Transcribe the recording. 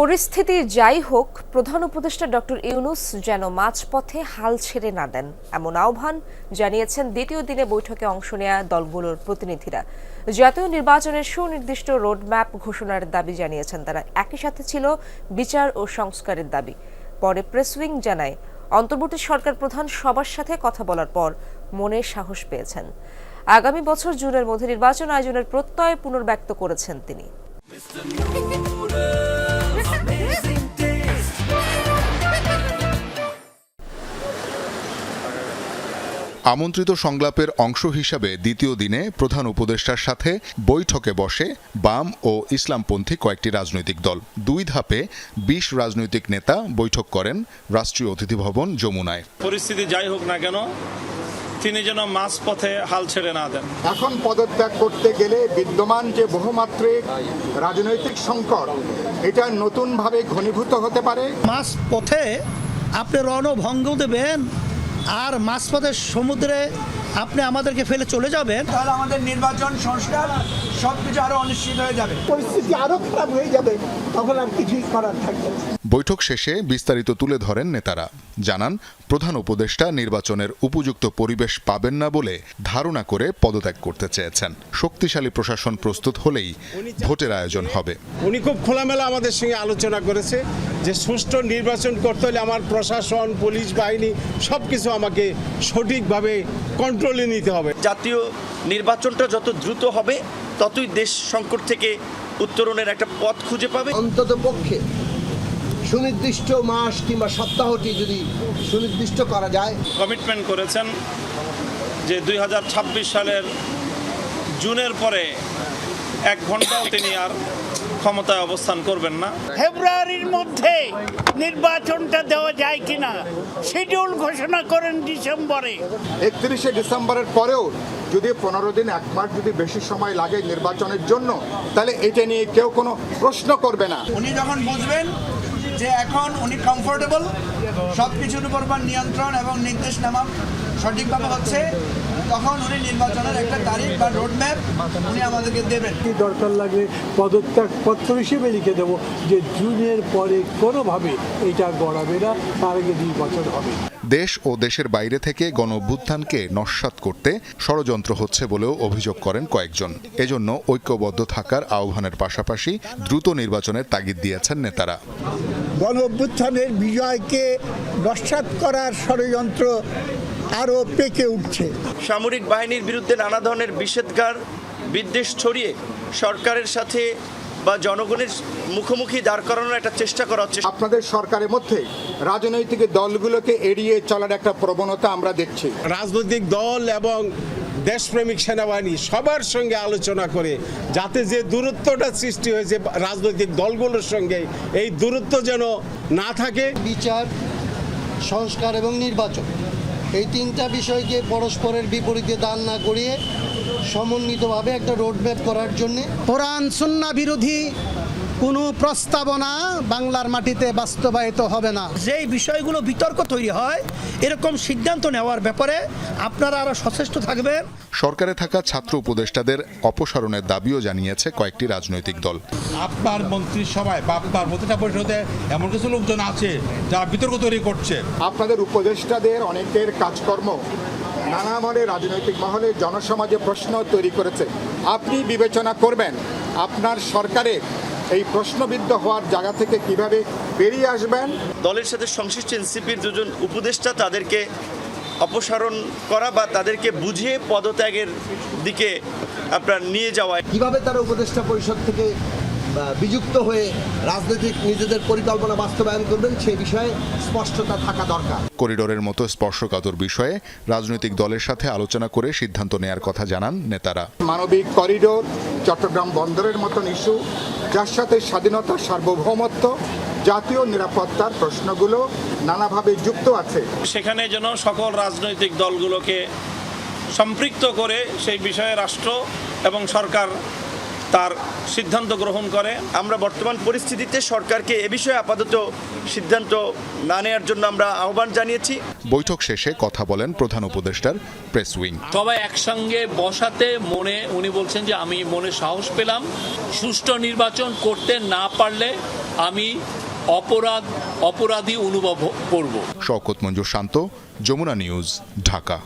পরিস্থিতি যাই হোক, প্রধান উপদেষ্টা ডক্টর ইউনুস যেন মাঝপথে হাল ছেড়ে না দেন এমন আহ্বান জানিয়েছেন দ্বিতীয় দিনে বৈঠকে অংশ নেয়া দলগুলোর প্রতিনিধিরা। জাতীয় নির্বাচনের সুনির্দিষ্ট রোডম্যাপ ঘোষণার দাবি জানিয়েছেন তারা। একই সাথে ছিল বিচার ও সংস্কারের দাবি। পরে প্রেস উইং জানায়, অন্তর্বর্তী সরকার প্রধান সবার সাথে কথা বলার পর মনে সাহস পেয়েছেন। আগামী বছর জুনের মধ্যে নির্বাচন আয়োজনের প্রত্যয় পুনর্ব্যক্ত করেছেন তিনি। আমন্ত্রিত সংলাপের অংশ হিসাবে দ্বিতীয় দিনে প্রধান উপদেষ্টার সাথে বৈঠকে বসে বাম ও ইসলামপন্থী কয়েকটি রাজনৈতিক দল। দুই ধাপে বিশ রাজনৈতিক নেতা বৈঠক করেন রাষ্ট্রীয় অতিথি ভবন যমুনায়। পরিস্থিতি যাই হোক না কেন তিনি যেন মাঝ পথে হাল ছেড়ে না দেন। এখন পদত্যাগ করতে গেলে বিদ্যমান যে বহুমাত্রিক রাজনৈতিক সংকট এটা নতুনভাবে ঘনীভূত হতে পারে। মাছ পথে আপনি রণভঙ্গ দেবেন আর মাঝপথের সমুদ্রে আপনি আমাদেরকে ফেলে চলে যাবেন। তাহলে আমাদের নির্বাচন সংস্কার সব কিছু আরও অনিশ্চিত হয়ে যাবে। পরিস্থিতি আরও খারাপ হয়ে যাবে তখন আর কিছুই করার থাকবে বৈঠক শেষে বিস্তারিত তুলে ধরেন নেতারা। জানান প্রধান উপদেষ্টা নির্বাচনের উপযুক্ত পরিবেশ পাবেন না বলে ধারণা করে পদত্যাগ করতে চেয়েছেন। শক্তিশালী প্রশাসন প্রস্তুত হলেই ভোটের আয়োজন হবে। উনি খুব খোলামেলা আমাদের সঙ্গে আলোচনা করেছে যে সুষ্ঠু নির্বাচন করতে হলে আমার প্রশাসন পুলিশ বাহিনী সব কিছু আমাকে সঠিকভাবে কন্ট্রোলে নিতে হবে। জাতীয় নির্বাচনটা যত দ্রুত হবে ততই দেশ সংকট থেকে উত্তরণের একটা পথ খুঁজে পাবে। অন্তত পক্ষে সুনির্দিষ্ট মাস কিংবা সপ্তাহটি যদি সুনির্দিষ্ট করা যায়। কমিটমেন্ট করেছেন যে দুই হাজার ছাব্বিশ সালের জুনের পরে এক ঘন্টাও তিনি আর ক্ষমতায় অবস্থান করবেন না। ফেব্রুয়ারির মধ্যে নির্বাচনটা দেওয়া যায় কিনা শিডিউল ঘোষণা করেন ডিসেম্বরে। একত্রিশে ডিসেম্বরের পরেও যদি পনেরো দিন এক মাস যদি বেশি সময় লাগে নির্বাচনের জন্য তাহলে এটা নিয়ে কেউ কোনো প্রশ্ন করবে না। উনি যখন বুঝবেন যে এখন উনি কমফোর্টেবল সব কিছুর উপর বা নিয়ন্ত্রণ এবং নির্দেশ নেওয়া সঠিকভাবে হচ্ছে তখন উনি নির্বাচনের একটা তারিখ বা রোডম্যাপ উনি আমাদেরকে দেবেন। কি দরকার লাগলে পদত্যাগ পত্র হিসেবে লিখে দেবো যে জুনের পরে কোনোভাবে এটা গড়াবে না তার আগে নির্বাচন হবে। দেশ ও দেশের বাইরে থেকে গণ অভ্যুত্থানকে নস্যাৎ করতে ষড়যন্ত্র হচ্ছে বলেও অভিযোগ করেন কয়েকজন। এজন্য ঐক্যবদ্ধ থাকার আহ্বানের পাশাপাশি দ্রুত নির্বাচনের তাগিদ দিয়েছেন নেতারা। গণ অভ্যুত্থানের বিজয়কে নস্বাত করার ষড়যন্ত্র আরও পেকে উঠছে। সামরিক বাহিনীর বিরুদ্ধে নানা ধরনের বিষেধগার বিদ্বেষ ছড়িয়ে সরকারের সাথে বা জনগণের মুখোমুখি দাঁড় করানোর একটা চেষ্টা করা হচ্ছে আপনাদের সরকারের মধ্যে রাজনৈতিক দলগুলোকে এড়িয়ে চলার একটা প্রবণতা আমরা দেখছি। রাজনৈতিক দল এবং দেশপ্রেমিক সেনাবাহিনী সবার সঙ্গে আলোচনা করে যাতে যে দূরত্বটা সৃষ্টি হয়েছে রাজনৈতিক দলগুলোর সঙ্গে এই দূরত্ব যেন না থাকে। বিচার সংস্কার এবং নির্বাচন এই তিনটা বিষয়কে পরস্পরের বিপরীতে দান না করিয়ে সমন্বিতভাবে একটা রোডম্যাপ করার জন্যে কোরআন সুন্না বিরোধী কোনো প্রস্তাবনা বাংলার মাটিতে বাস্তবায়িত হবে না। যেই বিষয়গুলো বিতর্ক তৈরি হয় এরকম সিদ্ধান্ত নেওয়ার ব্যাপারে আপনারা আরও সচেষ্ট থাকবেন। সরকারে থাকা ছাত্র উপদেষ্টাদের অপসারণের দাবিও জানিয়েছে কয়েকটি রাজনৈতিক দল। আপনার মন্ত্রিসভায় বা আপনার প্রতিটা পরিষদে এমন কিছু লোকজন আছে যারা বিতর্ক তৈরি করছে। আপনাদের উপদেষ্টাদের অনেকের কাজকর্ম নানা মহলে রাজনৈতিক মহলে জনসমাজে প্রশ্ন তৈরি করেছে। আপনি বিবেচনা করবেন আপনার সরকারের এই প্রশ্নবিদ্ধ হওয়ার জায়গা থেকে কীভাবে বেরিয়ে আসবেন? দলের সাথে সংশ্লিষ্ট এনসিপির দুজন উপদেষ্টা তাদেরকে অপসারণ করা বা তাদেরকে বুঝিয়ে পদত্যাগের দিকে আপনার নিয়ে যাওয়া। কীভাবে তারা উপদেষ্টা পরিষদ থেকে বিযুক্ত হয়ে রাজনৈতিক নিজেদের পরিকল্পনা বাস্তবায়ন করবেন সেই বিষয়ে স্পষ্টতা থাকা দরকার। করিডোরের মতো স্পর্শকাতর বিষয়ে রাজনৈতিক দলের সাথে আলোচনা করে সিদ্ধান্ত নেয়ার কথা জানান নেতারা। মানবিক করিডোর চট্টগ্রাম বন্দরের মতন ইস্যু যার সাথে স্বাধীনতা সার্বভৌমত্ব জাতীয় নিরাপত্তার প্রশ্নগুলো নানাভাবে যুক্ত আছে। সেখানে যেন সকল রাজনৈতিক দলগুলোকে সম্পৃক্ত করে সেই বিষয়ে রাষ্ট্র এবং সরকার তার সিদ্ধান্ত গ্রহণ করে। আমরা বর্তমান পরিস্থিতিতে সরকারকে এ বিষয়ে আপাতত সিদ্ধান্ত না নেওয়ার জন্য আমরা আহ্বান জানিয়েছি। বৈঠক শেষে কথা বলেন প্রধান উপদেষ্টার প্রেস উইং। সবাই একসঙ্গে বসাতে মনে উনি বলছেন যে আমি মনে সাহস পেলাম। সুষ্ঠু নির্বাচন করতে না পারলে আমি অপরাধ অপরাধী অনুভব করব। শওকত মঞ্জুর শান্ত যমুনা নিউজ ঢাকা।